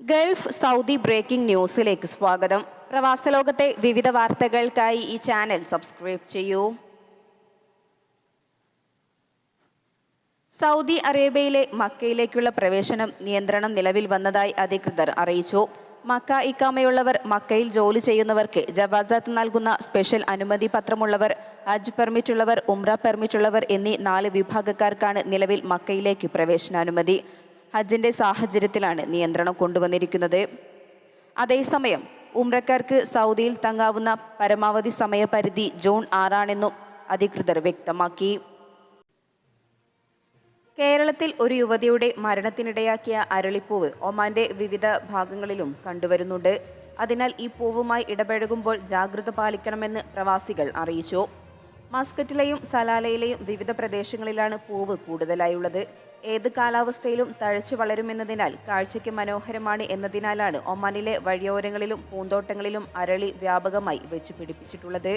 Gulf Saudi breaking ന്യൂസിലേക്ക് സ്വാഗതം. പ്രവാസ ലോകത്തെ വിവിധ വാർത്തകൾക്കായി ഈ ചാനൽ സബ്സ്ക്രൈബ് ചെയ്യൂ. സൗദി അറേബ്യയിലെ മക്കയിലേക്കുള്ള പ്രവേശനം നിയന്ത്രണം നിലവിൽ വന്നതായി അധികൃതർ അറിയിച്ചു. മക്ക ഇക്കാമയുള്ളവർ മക്കയിൽ ജോലി ചെയ്യുന്നവർക്ക് ജവാസാത്ത് നൽകുന്ന സ്പെഷ്യൽ അനുമതി പത്രമുള്ളവർ ഹജ്ജ് പെർമിറ്റുള്ളവർ ഉംറ പെർമിറ്റ് ഉള്ളവർ എന്നീ നാല് വിഭാഗക്കാർക്കാണ് നിലവിൽ മക്കയിലേക്ക് പ്രവേശനാനുമതി. ഹജ്ജിന്റെ സാഹചര്യത്തിലാണ് നിയന്ത്രണം കൊണ്ടുവന്നിരിക്കുന്നത്. അതേസമയം ഉംറക്കാർക്ക് സൗദിയിൽ തങ്ങാവുന്ന പരമാവധി സമയപരിധി ജൂൺ ആറാണെന്നും അധികൃതർ വ്യക്തമാക്കി. കേരളത്തിൽ ഒരു യുവതിയുടെ മരണത്തിനിടയാക്കിയ അരളിപ്പൂവ് ഒമാന്റെ വിവിധ ഭാഗങ്ങളിലും കണ്ടുവരുന്നുണ്ട്. അതിനാൽ ഈ പൂവുമായി ഇടപഴകുമ്പോൾ ജാഗ്രത പാലിക്കണമെന്ന് പ്രവാസികൾ അറിയിച്ചു. മസ്കറ്റിലെയും സലാലയിലെയും വിവിധ പ്രദേശങ്ങളിലാണ് പൂവ് കൂടുതലായുള്ളത്. ഏത് കാലാവസ്ഥയിലും തഴച്ചു വളരുമെന്നതിനാൽ കാഴ്ചയ്ക്ക് മനോഹരമാണ് എന്നതിനാലാണ് ഒമാനിലെ വഴിയോരങ്ങളിലും പൂന്തോട്ടങ്ങളിലും അരളി വ്യാപകമായി വെച്ചു പിടിപ്പിച്ചിട്ടുള്ളത്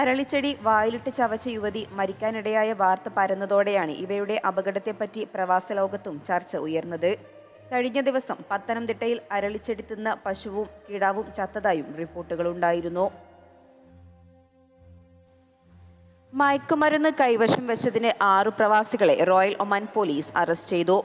അരളിച്ചെടി വായിലിട്ട് ചവച്ച യുവതി മരിക്കാനിടയായ വാർത്ത പരന്നതോടെയാണ് ഇവയുടെ അപകടത്തെപ്പറ്റി പ്രവാസ ലോകത്തും ചർച്ച ഉയർന്നത്. കഴിഞ്ഞ ദിവസം പത്തനംതിട്ടയിൽ അരളിച്ചെടി തിന്ന പശുവും കിടാവും ചത്തതായും റിപ്പോർട്ടുകളുണ്ടായിരുന്നു. മയക്കുമരുന്ന് കൈവശം വെച്ചതിന് ആറു പ്രവാസികളെ റോയൽ ഒമാൻ പോലീസ് അറസ്റ്റ് ചെയ്തു.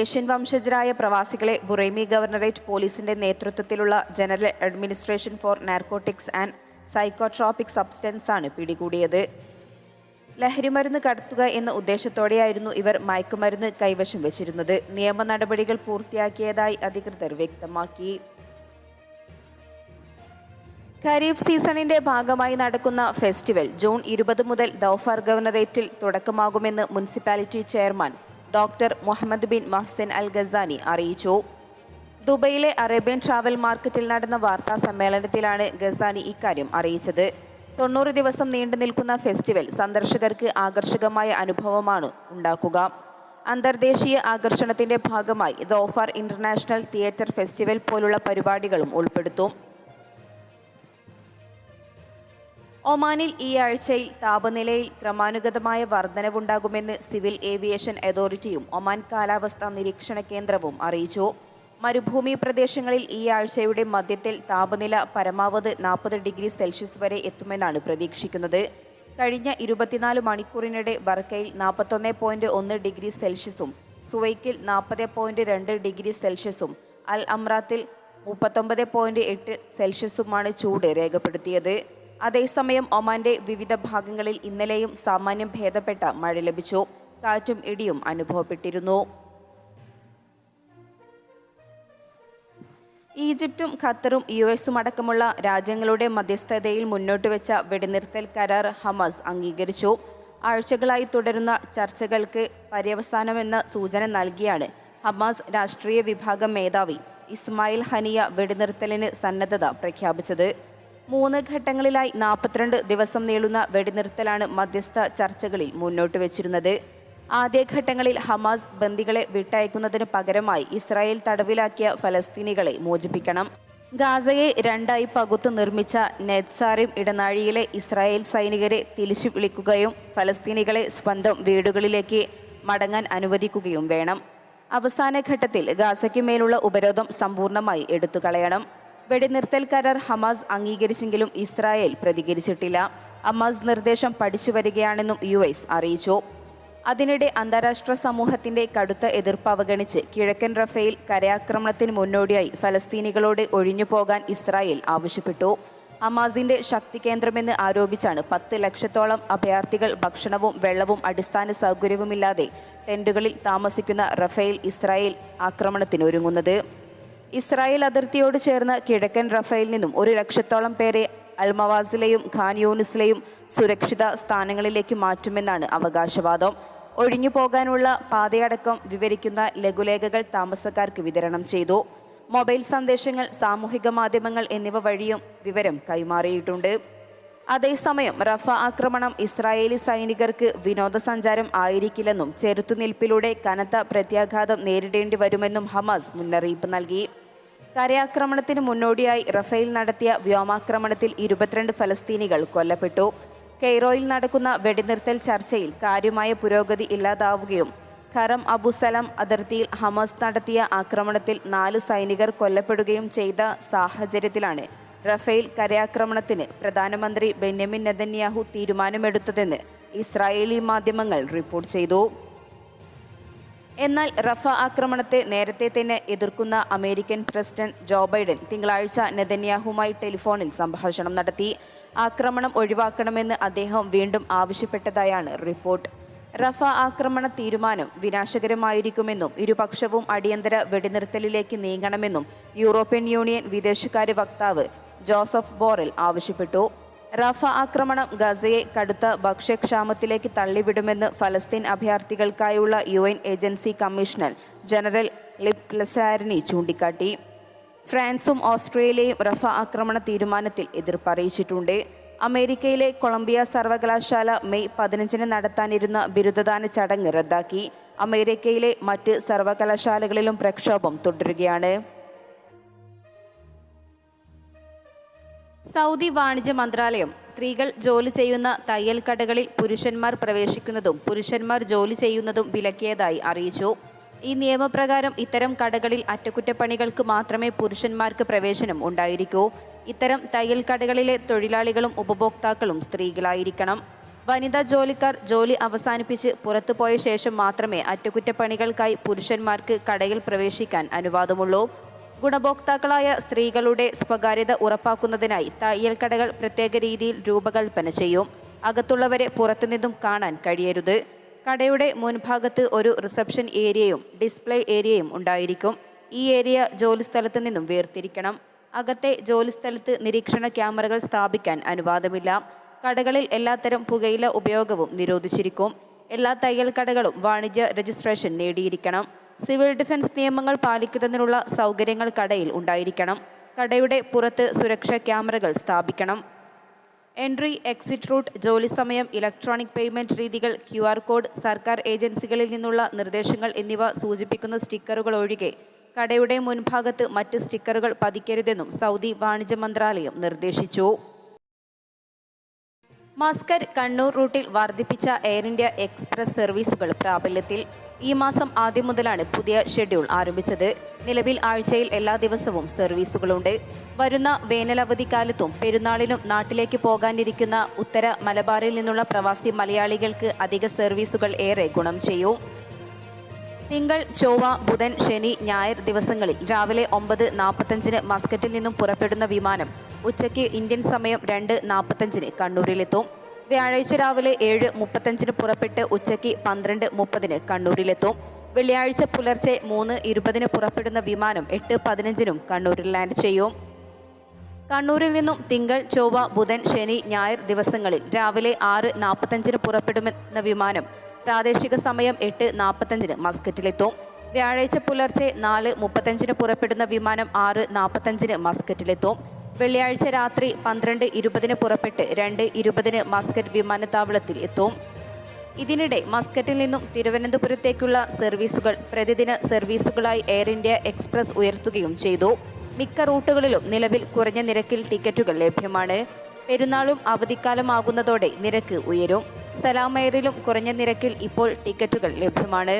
ഏഷ്യൻ വംശജരായ പ്രവാസികളെ ബുറൈമി ഗവർണറേറ്റ് പോലീസിന്റെ നേതൃത്വത്തിലുള്ള general administration for narcotics and psychotropic substance ആണ് പിടികൂടിയത്. ലഹരിമരുന്ന് കടത്തുക എന്ന ഉദ്ദേശത്തോടെയായിരുന്നു ഇവർ മയക്കുമരുന്ന് കൈവശം വെച്ചിരുന്നത്. നിയമ നടപടികൾ പൂർത്തിയാക്കിയതായി അധികൃതർ വ്യക്തമാക്കി. ഖരീഫ് സീസണിന്റെ ഭാഗമായി നടക്കുന്ന ഫെസ്റ്റിവൽ ജൂൺ ഇരുപത് മുതൽ ദൌഫാർ ഗവർണറേറ്റിൽ തുടക്കമാകുമെന്ന് municipality chairman doctor Muhammad bin Mahsin al Ghasani അറിയിച്ചു. ദുബൈയിലെ അറേബ്യൻ ട്രാവൽ മാർക്കറ്റിൽ നടന്ന വാർത്താ സമ്മേളനത്തിലാണ് ഗസാനി ഇക്കാര്യം അറിയിച്ചത്. തൊണ്ണൂറ് ദിവസം നീണ്ടു നിൽക്കുന്ന ഫെസ്റ്റിവൽ സന്ദർശകർക്ക് ആകർഷകമായ അനുഭവമാണ് ഉണ്ടാക്കുക. അന്തർദേശീയ ആകർഷണത്തിന്റെ ഭാഗമായി ദോഫാർ ഇന്റർനാഷണൽ തിയേറ്റർ ഫെസ്റ്റിവൽ പോലുള്ള പരിപാടികളും ഉൾപ്പെടുത്തും. ഒമാനിൽ ഈ ആഴ്ചയിൽ താപനിലയിൽ ക്രമാനുഗതമായ വർധനവുണ്ടാകുമെന്ന് സിവിൽ ഏവിയേഷൻ അതോറിറ്റിയും ഒമാൻ കാലാവസ്ഥാ നിരീക്ഷണ കേന്ദ്രവും അറിയിച്ചു. മരുഭൂമി പ്രദേശങ്ങളിൽ ഈ ആഴ്ചയുടെ മധ്യത്തിൽ താപനില പരമാവധി നാൽപ്പത് ഡിഗ്രി സെൽഷ്യസ് വരെ എത്തുമെന്നാണ് പ്രതീക്ഷിക്കുന്നത്. കഴിഞ്ഞ ഇരുപത്തിനാല് മണിക്കൂറിനിടെ ബർക്കയിൽ നാൽപ്പത്തൊന്ന് പോയിന്റ് ഒന്ന് ഡിഗ്രി സെൽഷ്യസും സുവൈക്കിൽ നാൽപ്പത് പോയിന്റ് രണ്ട് ഡിഗ്രി സെൽഷ്യസും അൽ അമ്രാത്തിൽ മുപ്പത്തൊമ്പത് പോയിന്റ് എട്ട് സെൽഷ്യസുമാണ് ചൂട് രേഖപ്പെടുത്തിയത്. അതേസമയം ഒമാന്റെ വിവിധ ഭാഗങ്ങളിൽ ഇന്നലെയും സാമാന്യം ഭേദപ്പെട്ട മഴ ലഭിച്ചു. കാറ്റും ഇടിയും അനുഭവപ്പെട്ടിരുന്നു. ഈജിപ്തും ഖത്തറും യു എസും അടക്കമുള്ള രാജ്യങ്ങളുടെ മധ്യസ്ഥതയിൽ മുന്നോട്ട് വെച്ച വെടിനിർത്തൽ കരാർ ഹമാസ് അംഗീകരിച്ചു. ആഴ്ചകളായി തുടരുന്ന ചർച്ചകൾക്ക് പര്യവസാനമെന്ന സൂചന നൽകിയാണ് ഹമാസ് രാഷ്ട്രീയ വിഭാഗം മേധാവി ഇസ്മായിൽ ഹനിയ വെടിനിർത്തലിന് സന്നദ്ധത പ്രഖ്യാപിച്ചത്. മൂന്ന് ഘട്ടങ്ങളിലായി നാൽപ്പത്തിരണ്ട് ദിവസം നീളുന്ന വെടിനിർത്തലാണ് മധ്യസ്ഥ ചർച്ചകളിൽ മുന്നോട്ട് വെച്ചിരുന്നത്. ആദ്യഘട്ടങ്ങളിൽ ഹമാസ് ബന്ദികളെ വിട്ടയക്കുന്നതിന് പകരമായി ഇസ്രായേൽ തടവിലാക്കിയ ഫലസ്തീനികളെ മോചിപ്പിക്കണം. ഗാസയെ രണ്ടായി പകുത്ത് നിർമ്മിച്ച നെത്സാറിം ഇടനാഴിയിലെ ഇസ്രായേൽ സൈനികരെ തിരിച്ചു വിളിക്കുകയും ഫലസ്തീനികളെ സ്വന്തം വീടുകളിലേക്ക് മടങ്ങാൻ അനുവദിക്കുകയും വേണം. അവസാന ഘട്ടത്തിൽ ഗാസയ്ക്ക് മേലുള്ള ഉപരോധം സമ്പൂർണമായി എടുത്തുകളയണം. വെടിനിർത്തൽ കരാർ ഹമാസ് അംഗീകരിച്ചെങ്കിലും ഇസ്രായേൽ പ്രതികരിച്ചിട്ടില്ല. ഹമാസ് നിർദ്ദേശം പഠിച്ചു വരികയാണെന്നും യു എസ് അറിയിച്ചു. അതിനിടെ അന്താരാഷ്ട്ര സമൂഹത്തിന്റെ കടുത്ത എതിർപ്പ് അവഗണിച്ച് കിഴക്കൻ റഫേൽ കരയാക്രമണത്തിന് മുന്നോടിയായി ഫലസ്തീനികളോട് ഒഴിഞ്ഞു പോകാൻ ഇസ്രായേൽ ആവശ്യപ്പെട്ടു. ഹമാസിന്റെ ശക്തി കേന്ദ്രമെന്ന് ആരോപിച്ചാണ് പത്ത് ലക്ഷത്തോളം അഭയാർത്ഥികൾ ഭക്ഷണവും വെള്ളവും അടിസ്ഥാന സൗകര്യവുമില്ലാതെ ടെന്റുകളിൽ താമസിക്കുന്ന റഫേൽ ഇസ്രായേൽ ആക്രമണത്തിനൊരുങ്ങുന്നത്. ഇസ്രായേൽ അതിർത്തിയോട് ചേർന്ന് കിഴക്കൻ റഫേൽ നിന്നും ഒരു ലക്ഷത്തോളം പേരെ അൽമവാസിലെയും ഖാൻ യൂണിസിലെയും സുരക്ഷിത സ്ഥാനങ്ങളിലേക്ക് മാറ്റുമെന്നാണ് അവകാശവാദം. ഒഴിഞ്ഞു പോകാനുള്ള പാതയടക്കം വിവരിക്കുന്ന ലഘുലേഖകൾ താമസക്കാർക്ക് വിതരണം ചെയ്തു. മൊബൈൽ സന്ദേശങ്ങൾ സാമൂഹിക മാധ്യമങ്ങൾ എന്നിവ വഴിയും വിവരം കൈമാറിയിട്ടുണ്ട്. അതേസമയം റഫ ആക്രമണം ഇസ്രായേലി സൈനികർക്ക് വിനോദസഞ്ചാരം ആയിരിക്കില്ലെന്നും ചെറുത്തുനിൽപ്പിലൂടെ കനത്ത പ്രത്യാഘാതം നേരിടേണ്ടി വരുമെന്നും ഹമാസ് മുന്നറിയിപ്പ് നൽകി. കരയാക്രമണത്തിന് മുന്നോടിയായി റഫേൽ നടത്തിയ വ്യോമാക്രമണത്തിൽ ഇരുപത്തിരണ്ട് ഫലസ്തീനികൾ കൊല്ലപ്പെട്ടു. കെയ്റോയിൽ നടക്കുന്ന വെടിനിർത്തൽ ചർച്ചയിൽ കാര്യമായ പുരോഗതി ഇല്ലാതാവുകയും ഖറം അബുസലാം അതിർത്തിയിൽ ഹമസ് നടത്തിയ ആക്രമണത്തിൽ നാല് സൈനികർ കൊല്ലപ്പെടുകയും ചെയ്ത സാഹചര്യത്തിലാണ് റഫേൽ കരയാക്രമണത്തിന് പ്രധാനമന്ത്രി ബെന്യാമിൻ നെതന്യാഹു തീരുമാനമെടുത്തതെന്ന് ഇസ്രായേലി മാധ്യമങ്ങൾ റിപ്പോർട്ട് ചെയ്തു. എന്നാൽ റഫ ആക്രമണത്തെ നേരത്തെ തന്നെ എതിർക്കുന്ന അമേരിക്കൻ പ്രസിഡന്റ് ജോ ബൈഡൻ തിങ്കളാഴ്ച നെതന്യാഹുമായി ടെലിഫോണിൽ സംഭാഷണം നടത്തി. ആക്രമണം ഒഴിവാക്കണമെന്ന് അദ്ദേഹം വീണ്ടും ആവശ്യപ്പെട്ടതായാണ് റിപ്പോർട്ട്. റഫ ആക്രമണ തീരുമാനം വിനാശകരമായിരിക്കുമെന്നും ഇരുപക്ഷവും അടിയന്തര വെടിനിർത്തലിലേക്ക് നീങ്ങണമെന്നും യൂറോപ്യൻ യൂണിയൻ വിദേശകാര്യ വക്താവ് ജോസഫ് ബോറൽ ആവശ്യപ്പെട്ടു. റഫ ആക്രമണം ഗസയെ കടുത്ത ഭക്ഷ്യക്ഷാമത്തിലേക്ക് തള്ളിവിടുമെന്ന് ഫലസ്തീൻ അഭയാർത്ഥികൾക്കായുള്ള U N agency commissioner general Philippe Lazzarini ചൂണ്ടിക്കാട്ടി. ഫ്രാൻസും ഓസ്ട്രേലിയയും റഫ ആക്രമണ തീരുമാനത്തിൽ എതിർപ്പറിയിച്ചിട്ടുണ്ട്. അമേരിക്കയിലെ കൊളംബിയ സർവകലാശാല മെയ് പതിനഞ്ചിന് നടത്താനിരുന്ന ബിരുദദാന ചടങ്ങ് റദ്ദാക്കി. അമേരിക്കയിലെ മറ്റ് സർവകലാശാലകളിലും പ്രക്ഷോഭം തുടരുകയാണ്. സൗദി വാണിജ്യ മന്ത്രാലയം സ്ത്രീകൾ ജോലി ചെയ്യുന്ന തയ്യൽ കടകളിൽ പുരുഷന്മാർ പ്രവേശിക്കുന്നതും പുരുഷന്മാർ ജോലി ചെയ്യുന്നതും വിലക്കിയതായി അറിയിച്ചു. ഈ നിയമപ്രകാരം ഇത്തരം കടകളിൽ അറ്റകുറ്റപ്പണികൾക്ക് മാത്രമേ പുരുഷന്മാർക്ക് പ്രവേശനം ഉണ്ടായിരിക്കൂ. ഇത്തരം തയ്യൽ കടകളിലെ തൊഴിലാളികളും ഉപഭോക്താക്കളും സ്ത്രീകളായിരിക്കണം. വനിതാ ജോലിക്കാർ ജോലി അവസാനിപ്പിച്ച് പുറത്തുപോയ ശേഷം മാത്രമേ അറ്റകുറ്റപ്പണികൾക്കായി പുരുഷന്മാർക്ക് കടയിൽ പ്രവേശിക്കാൻ അനുവാദമുള്ളൂ. ഗുണഭോക്താക്കളായ സ്ത്രീകളുടെ സ്വകാര്യത ഉറപ്പാക്കുന്നതിനായി തയ്യൽ കടകൾ പ്രത്യേക രീതിയിൽ രൂപകൽപ്പന ചെയ്യും. അകത്തുള്ളവരെ പുറത്തുനിന്നും കാണാൻ കഴിയരുത്. കടയുടെ മുൻഭാഗത്ത് ഒരു റിസപ്ഷൻ ഏരിയയും ഡിസ്പ്ലേ ഏരിയയും ഉണ്ടായിരിക്കും. ഈ ഏരിയ ജോലിസ്ഥലത്ത് നിന്നും വേർതിരിക്കണം. അകത്തെ ജോലിസ്ഥലത്ത് നിരീക്ഷണ ക്യാമറകൾ സ്ഥാപിക്കാൻ അനുവാദമില്ല. കടകളിൽ എല്ലാത്തരം പുകയില ഉപയോഗവും നിരോധിച്ചിരിക്കും. എല്ലാ തയ്യൽ കടകളും വാണിജ്യ രജിസ്ട്രേഷൻ നേടിയിരിക്കണം. സിവിൽ ഡിഫൻസ് നിയമങ്ങൾ പാലിക്കുന്നതിനുള്ള സൗകര്യങ്ങൾ കടയിൽ ഉണ്ടായിരിക്കണം. കടയുടെ പുറത്ത് സുരക്ഷാ ക്യാമറകൾ സ്ഥാപിക്കണം. എൻട്രി എക്സിറ്റ് റൂട്ട് ജോലി സമയം ഇലക്ട്രോണിക് പേയ്മെന്റ് രീതികൾ ക്യു ആർ കോഡ് സർക്കാർ ഏജൻസികളിൽ നിന്നുള്ള നിർദ്ദേശങ്ങൾ എന്നിവ സൂചിപ്പിക്കുന്ന സ്റ്റിക്കറുകൾ ഒഴികെ കടയുടെ മുൻഭാഗത്ത് മറ്റ് സ്റ്റിക്കറുകൾ പതിക്കരുതെന്നും സൗദി വാണിജ്യ മന്ത്രാലയം നിർദ്ദേശിച്ചു. മസ്കർ കണ്ണൂർ റൂട്ടിൽ വർദ്ധിപ്പിച്ച എയർ ഇന്ത്യ എക്സ്പ്രസ് സർവീസുകൾ പ്രാബല്യത്തിൽ. ഈ മാസം ആദ്യം മുതലാണ് പുതിയ ഷെഡ്യൂൾ ആരംഭിച്ചത്. നിലവിൽ ആഴ്ചയിൽ എല്ലാ ദിവസവും സർവീസുകളുണ്ട്. വരുന്ന വേനലവധിക്കാലത്തും പെരുന്നാളിനും നാട്ടിലേക്ക് പോകാനിരിക്കുന്ന ഉത്തര മലബാറിൽ നിന്നുള്ള പ്രവാസി മലയാളികൾക്ക് അധിക സർവീസുകൾ ഏറെ ഗുണം ചെയ്യും. തിങ്കൾ ചൊവ്വ ബുധൻ ശനി ഞായർ ദിവസങ്ങളിൽ രാവിലെ ഒമ്പത് നാൽപ്പത്തഞ്ചിന് മസ്കറ്റിൽ നിന്നും പുറപ്പെടുന്ന വിമാനം ഉച്ചയ്ക്ക് ഇന്ത്യൻ സമയം രണ്ട് നാൽപ്പത്തഞ്ചിന് കണ്ണൂരിലെത്തും. വ്യാഴാഴ്ച രാവിലെ ഏഴ് മുപ്പത്തഞ്ചിന് പുറപ്പെട്ട് ഉച്ചയ്ക്ക് പന്ത്രണ്ട് മുപ്പതിന് കണ്ണൂരിലെത്തും. വെള്ളിയാഴ്ച പുലർച്ചെ മൂന്ന് ഇരുപതിന് പുറപ്പെടുന്ന വിമാനം എട്ട് പതിനഞ്ചിനും കണ്ണൂരിൽ ലാൻഡ് ചെയ്യും. കണ്ണൂരിൽ നിന്നും തിങ്കൾ ചൊവ്വ ബുധൻ ശനി ഞായർ ദിവസങ്ങളിൽ രാവിലെ ആറ് നാൽപ്പത്തഞ്ചിന് പുറപ്പെടുമെന്ന വിമാനം പ്രാദേശിക സമയം എട്ട് നാൽപ്പത്തഞ്ചിന് മസ്കറ്റിലെത്തും. വ്യാഴാഴ്ച പുലർച്ചെ നാല് മുപ്പത്തഞ്ചിന് പുറപ്പെടുന്ന വിമാനം ആറ് നാൽപ്പത്തഞ്ചിന് മസ്കറ്റിലെത്തും. വെള്ളിയാഴ്ച രാത്രി പന്ത്രണ്ട് ഇരുപതിന് പുറപ്പെട്ട് രണ്ട് ഇരുപതിന് മസ്കറ്റ് വിമാനത്താവളത്തിൽ എത്തും. ഇതിനിടെ മസ്കറ്റിൽ നിന്നും തിരുവനന്തപുരത്തേക്കുള്ള സർവീസുകൾ പ്രതിദിന സർവീസുകളായി എയർ ഇന്ത്യ എക്സ്പ്രസ് ഉയർത്തുകയും ചെയ്തു. മിക്ക റൂട്ടുകളിലും നിലവിൽ കുറഞ്ഞ നിരക്കിൽ ടിക്കറ്റുകൾ ലഭ്യമാണ്. പെരുന്നാളും അവധിക്കാലമാകുന്നതോടെ നിരക്ക് ഉയരും. സലാം എയറിലും കുറഞ്ഞ നിരക്കിൽ ഇപ്പോൾ ടിക്കറ്റുകൾ ലഭ്യമാണ്.